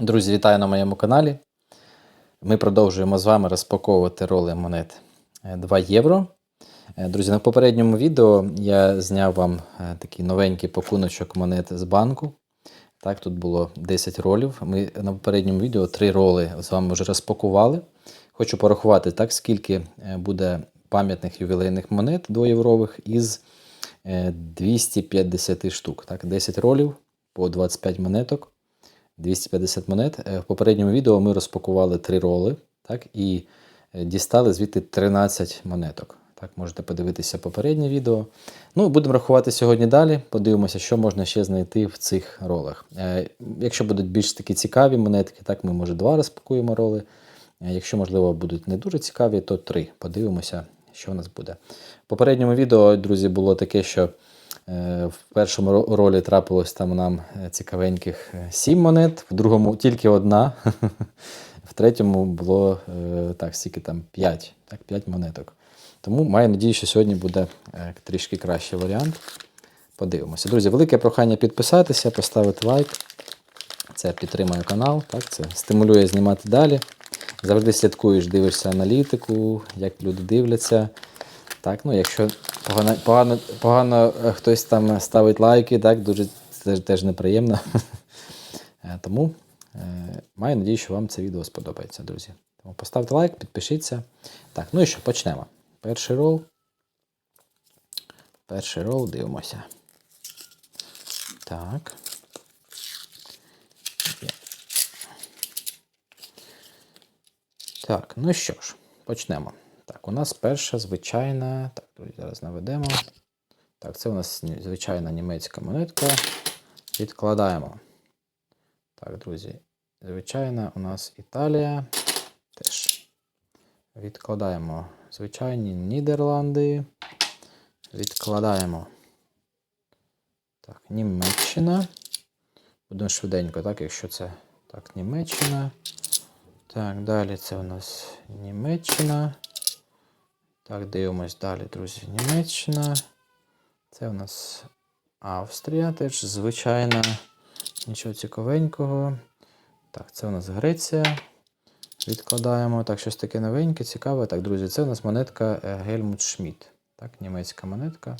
Друзі, вітаю на моєму каналі. Ми продовжуємо з вами розпаковувати роли монет е, 2 євро. Е, Друзі, на попередньому відео я зняв вам е, такий новенький пакуночок монет з банку. Так, тут було 10 ролів. Ми на попередньому відео 3 роли з вами вже розпакували. Хочу порахувати, так, скільки е, буде пам'ятних ювілейних монет 2 єврових із е, 250 штук. Так, 10 ролів по 25 монеток. 250 монет. Е, В попередньому відео ми розпакували 3 роли так, і е, дістали звідти 13 монеток. Так, можете подивитися попереднє відео. Ну, будемо рахувати сьогодні далі. Подивимося, що можна ще знайти в цих ролах. Е, Якщо будуть більш такі цікаві монетки, так ми може два розпакуємо роли. Якщо, можливо, будуть не дуже цікаві, то три. Подивимося, що у нас буде. В попередньому відео, друзі, було таке, що в першому ролі трапилось там нам е, цікавеньких 7 монет, в другому тільки одна. В третьому було е, так, стільки там 5, так, 5 монеток. Тому маю надію, що сьогодні буде е, трішки кращий варіант. Подивимося. Друзі, велике прохання підписатися, поставити лайк. Це підтримує канал, так, це стимулює знімати далі. Завжди слідкуєш, дивишся аналітику, як люди дивляться. Так, ну, якщо погано, погано, погано е, хтось там ставить лайки, так, дуже це теж, неприємно. Е, Тому е, маю надію, що вам це відео сподобається, друзі. Тому поставте лайк, підпишіться. Так, ну і що, почнемо. Перший рол. Перший рол дивимося. Так. Так, ну що ж, почнемо. Так, у нас перша звичайна. Так, друзі, зараз наведемо. Так, це у нас звичайна німецька монетка. Відкладаємо. Так, друзі, звичайна у нас Італія. Теж. Відкладаємо звичайні Нідерланди. Відкладаємо. Так, Німеччина. Будемо швиденько, так, якщо це так, Німеччина. Так, далі це у нас Німеччина. Так, дивимось далі, друзі. Німеччина. Це у нас Австрія, теж звичайна. Нічого цікавенького. Так, це у нас Греція. Відкладаємо. Так, щось таке новеньке, цікаве. Так, друзі, це у нас монетка е, Гельмут Шмідт. Так, німецька монетка.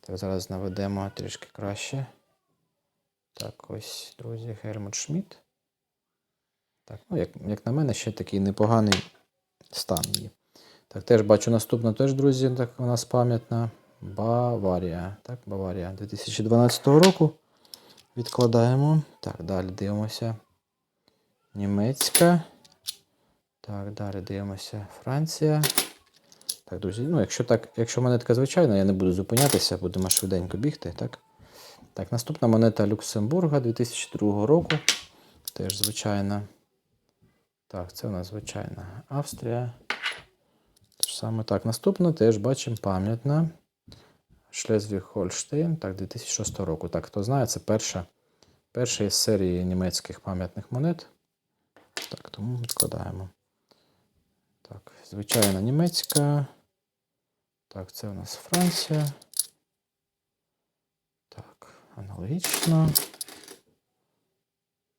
Так, зараз наведемо трішки краще. Так, ось, друзі, Гельмут Шмідт. Так, ну, як, як на мене, ще такий непоганий стан її. Так, теж бачу наступну теж, друзі, так у нас пам'ятна. Баварія. Так, Баварія 2012 року. Відкладаємо. Так, далі дивимося. Німецька. Так, далі дивимося. Франція. Так, друзі, ну, якщо так, якщо монетка звичайна, я не буду зупинятися, будемо швиденько бігти. Так, так наступна монета Люксембурга 2002 року. Теж звичайна. Так, це у нас звичайна Австрія. Саме так. Наступна теж бачимо пам'ятна. Шлезвіг Хольштейн, так, 2006 року. Так, хто знає, це перша, перша із серії німецьких пам'ятних монет. Так, тому відкладаємо. Так, звичайна німецька. Так, це у нас Франція. Так, аналогічно.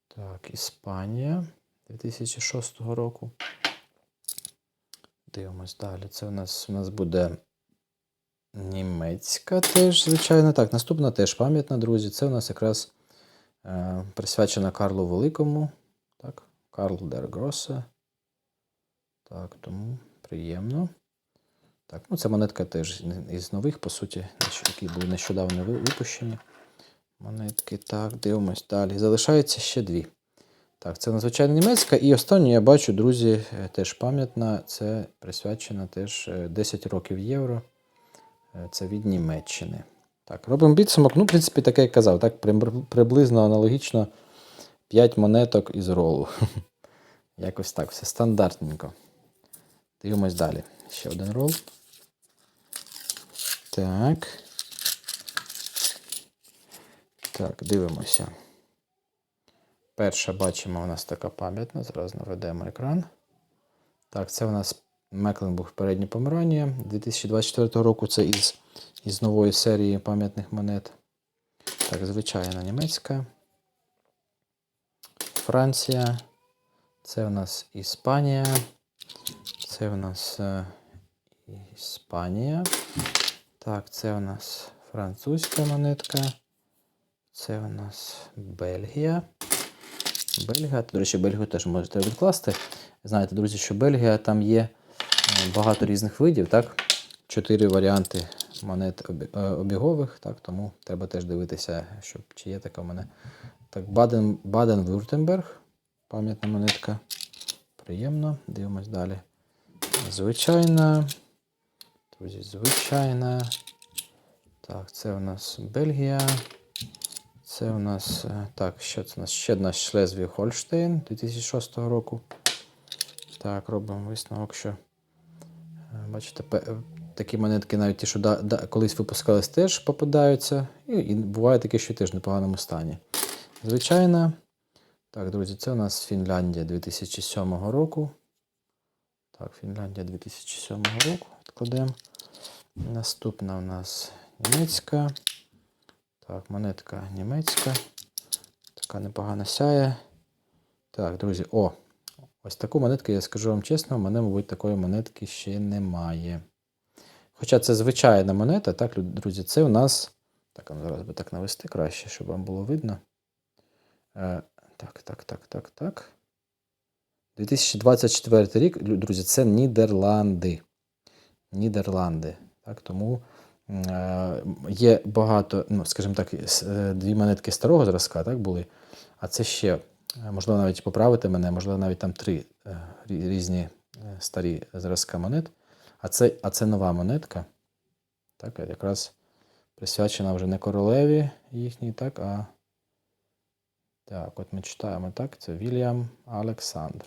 Так, Іспанія 2006 року. Дивимось далі. Це у нас, у нас буде німецька теж, звичайно. Так, наступна теж пам'ятна, друзі. Це у нас якраз е, присвячена Карлу Великому. Так, Карл дер Гросе. Так, тому приємно. Так, ну це монетка теж із нових, по суті, які були нещодавно випущені. Монетки. Так, дивимось далі. Залишається ще дві. Так, це надзвичайно німецька. І останню я бачу, друзі, е, теж пам'ятна. Це присвячена теж е, 10 років євро. Е, Це від Німеччини. Так, робимо підсумок. Ну, в принципі, таке як казав, так, приблизно аналогічно 5 монеток із ролу. Якось так, все стандартненько. Дивимось далі. Ще один рол. Так. Так, дивимося. Перша бачимо, у нас така пам'ятна. Зараз наведемо екран. Так, це у нас Мекленбург переднє Померанія 2024 року. Це із, із нової серії пам'ятних монет. Так, звичайна німецька. Франція. Це у нас Іспанія. Це у нас е, Іспанія. Так, це у нас французька монетка. Це у нас Бельгія. Бельгія. До речі, Бельгію теж можете відкласти. Знаєте, друзі, що Бельгія там є е, багато різних видів, так? Чотири варіанти монет е, обігових, так, тому треба теж дивитися, щоб чи є така мене. Так, Баден, Баден-Вюртемберг, пам'ятна монетка. Приємно. Дивимось далі. Звичайна. Друзі, звичайна. Так, це у нас Бельгія. Це у нас. е, Так, що це у нас? Ще одна Шлезвіг Хольштейн 2006 року. Так, робимо висновок, що. е, Бачите, е, такі монетки, навіть ті, що да, да, колись випускались, теж попадаються. І, і буває таке, що теж в непоганому стані. Звичайно. Так, друзі, це у нас Фінляндія 2007 року. Так, Фінляндія 2007 року. Відкладемо. Наступна у нас німецька. Так, монетка німецька. Така непогана сяє. Так, друзі, о! Ось таку монетку, я скажу вам чесно, у мене, мабуть, такої монетки ще немає. Хоча це звичайна монета, так, друзі, це у нас. Так, зараз би так навести краще, щоб вам було видно. Е, так, так, так, так, так. 2024 рік, друзі, це Нідерланди. Нідерланди. Так, тому є багато, ну, скажімо так, е, дві монетки старого зразка, так, були. А це ще, е, можливо, навіть поправити мене, можливо, навіть там три е, різні е, старі зразка монет. А це, а це нова монетка. Так, якраз присвячена вже не королеві їхній, так, а. Так, от ми читаємо так. Це Вільям Олександр.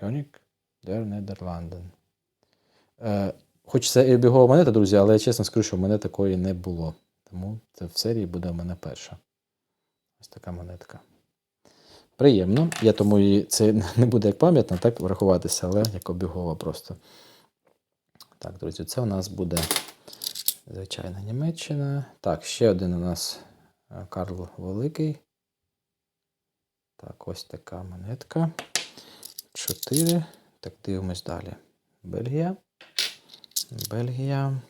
Кьонік дер Нідерланден. Хоч це і обігова монета, друзі, але я чесно скажу, що в мене такої не було. Тому це в серії буде в мене перша. Ось така монетка. Приємно. Я тому і це не буде як пам'ятна, так врахуватися, але як обігова просто. Так, друзі, це у нас буде звичайна Німеччина. Так, ще один у нас е, Карл Великий. Так, ось така монетка. 4. Так, дивимось далі. Бельгія. Бельгія.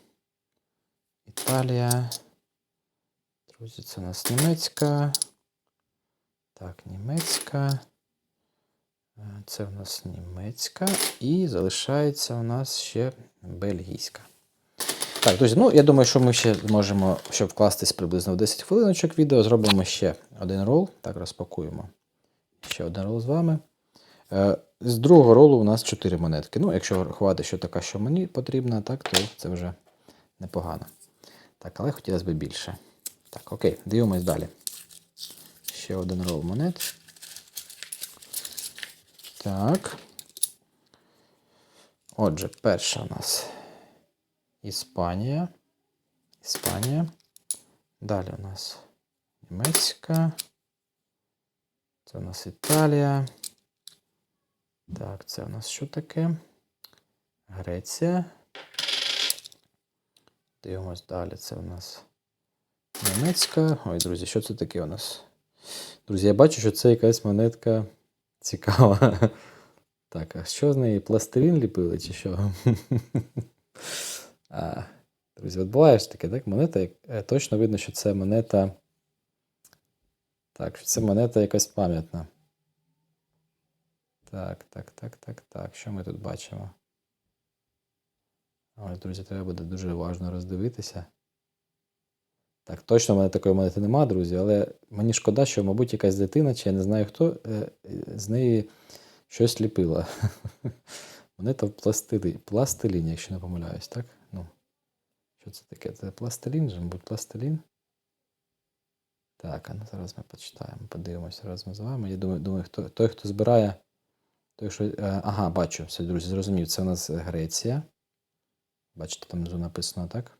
Італія. Друзі, це у нас німецька. Так, німецька. Е, Це у нас німецька. І залишається у нас ще бельгійська. Так, друзі, ну я думаю, що ми ще зможемо, щоб вкластись приблизно в 10 хвилиночок відео, зробимо ще один рол. Так, розпакуємо. Ще один рол з вами. Е, З другого ролу у нас 4 монетки. Ну, якщо рахувати, що така, що мені потрібна, так, то це вже непогано. Так, але хотілося б більше. Так, окей, дивимось далі. Ще один рол монет. Так. Отже, перша у нас Іспанія. Іспанія. Далі у нас німецька. Це у нас Італія. Так, це у нас що таке? Греція. Дивимось далі. Це у нас німецька. Ой, друзі, що це таке у нас? Друзі, я бачу, що це якась монетка цікава. Так, а що з неї? Пластилін ліпили чи що? а, друзі, от буває ж таке, так? Монета, е, точно видно, що це монета. Так, що це монета якась пам'ятна. Так, так, так, так, так. Що ми тут бачимо? Ось, друзі, треба буде дуже уважно роздивитися. Так, точно в мене такої монети нема, друзі, але мені шкода, що, мабуть, якась дитина, чи я не знаю хто, е, з неї щось ліпила. Монета в пластилі, пластиліні, якщо не помиляюсь, так? Ну, що це таке? Це пластилін же, мабуть, пластилін. Так, а ну зараз ми почитаємо, подивимося разом з вами. Я думаю, думаю хто, той, хто збирає, той, що. е, Ага, бачу, все, друзі, зрозумів. Це у нас Греція. Бачите, там внизу написано, так?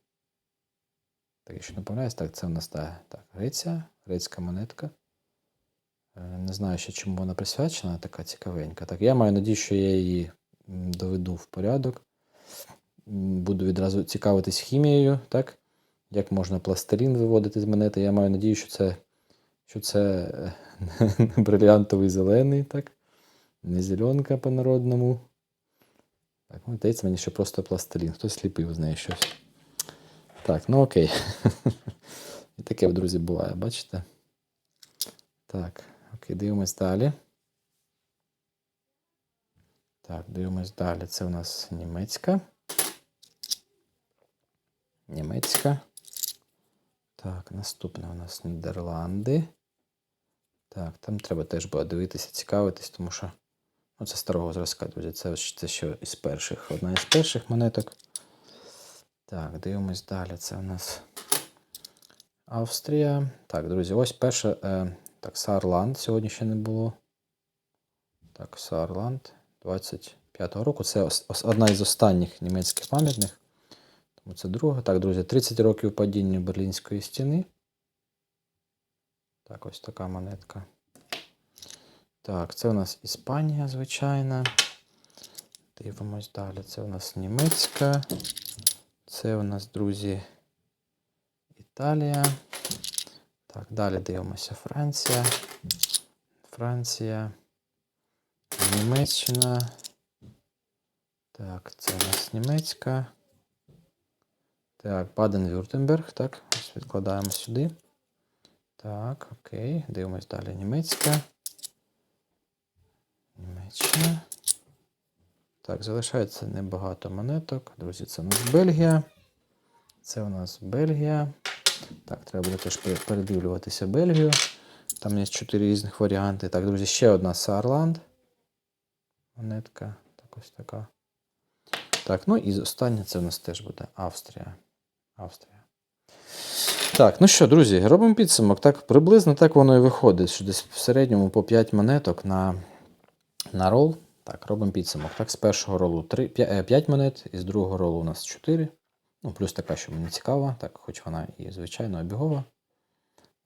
Так, якщо не помиляюсь, так, це у нас та, так, Греція, грецька монетка. Е, Не знаю ще, чому вона присвячена, така цікавенька. Так, я маю надію, що я її доведу в порядок. Буду відразу цікавитись хімією, так? Як можна пластилін виводити з монети. Я маю надію, що це що це е, не брилянтовий зелений, так? Не зеленка по-народному. Так, ну, здається мені, що просто пластилін. Хтось ліпив з неї щось. Так, ну окей. І таке, друзі, буває, бачите? Так, окей, дивимось далі. Так, дивимось далі. Це у нас німецька. Німецька. Так, наступне у нас Нідерланди. Так, там треба теж було дивитися, цікавитись, тому що ну, це старого зразка, друзі. Це, це ще із перших. Одна із перших монеток. Так, дивимось далі. Це у нас Австрія. Так, друзі, ось перша. Е, так, Саарланд сьогодні ще не було. Так, Саарланд 25-го року. Це одна із останніх німецьких пам'ятних. Тому це друга. Так, друзі, 30 років падіння Берлінської стіни. Так, ось така монетка. Так, це у нас Іспанія, звичайна. Дивимось далі. Це у нас німецька. Це у нас, друзі, Італія. Так, далі дивимося Франція. Франція. Німеччина. Так, це у нас німецька. Так, Баден-Вюртемберг. Так, ось відкладаємо сюди. Так, окей. Дивимось далі. Німецька. Німеччина. Так, залишається небагато монеток. Друзі, це у нас Бельгія. Це у нас Бельгія. Так, треба буде теж передивлюватися Бельгію. Там є чотири різних варіанти. Так, друзі, ще одна Саарланд. Монетка. Так, ось така. Так, ну і остання це у нас теж буде Австрія. Австрія. Так, ну що, друзі, робимо підсумок. Так, приблизно так воно і виходить, що десь в середньому по 5 монеток на, на рол. Так, робимо підсумок. Так, з першого ролу 3, 5 монет, і з другого ролу у нас 4. Ну, плюс така, що мені цікава, так, хоч вона і звичайно обігова.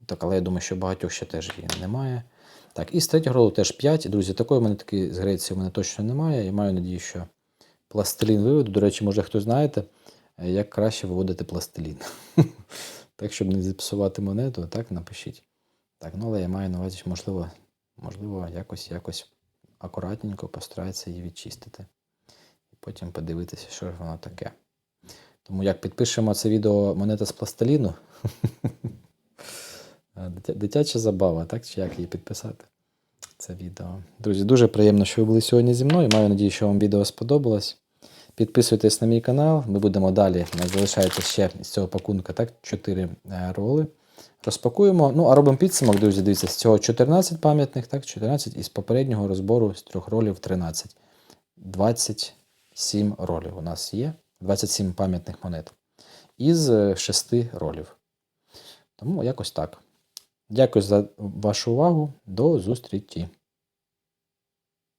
Так, але я думаю, що багатьох ще теж її немає. Так, і з третього ролу теж 5. Друзі, такої монетки з Греції у мене точно немає. Я маю надію, що пластилін виведу. До речі, може хтось знаєте, е, як краще виводити пластилін. Так, щоб не зіпсувати монету, так напишіть. Так, ну але я маю на увазі, можливо, можливо, якось якось акуратненько постарається її відчистити. І потім подивитися, що ж воно таке. Тому як підпишемо це відео монета з пластиліну. Дитяча забава, так? Чи як її підписати? Це відео. Друзі, дуже приємно, що ви були сьогодні зі мною. Маю надію, що вам відео сподобалось. Підписуйтесь на мій канал. Ми будемо далі. Залишається ще з цього пакунка так, 4 е, роли. Розпакуємо. Ну, а робимо підсумок, друзі. Дивіться, з цього 14 пам'ятних, так, 14 і попереднього розбору з трьох ролів 13. 27 ролів у нас є. 27 пам'ятних монет. Із 6 ролів. Тому якось так. Дякую за вашу увагу. До зустрічі.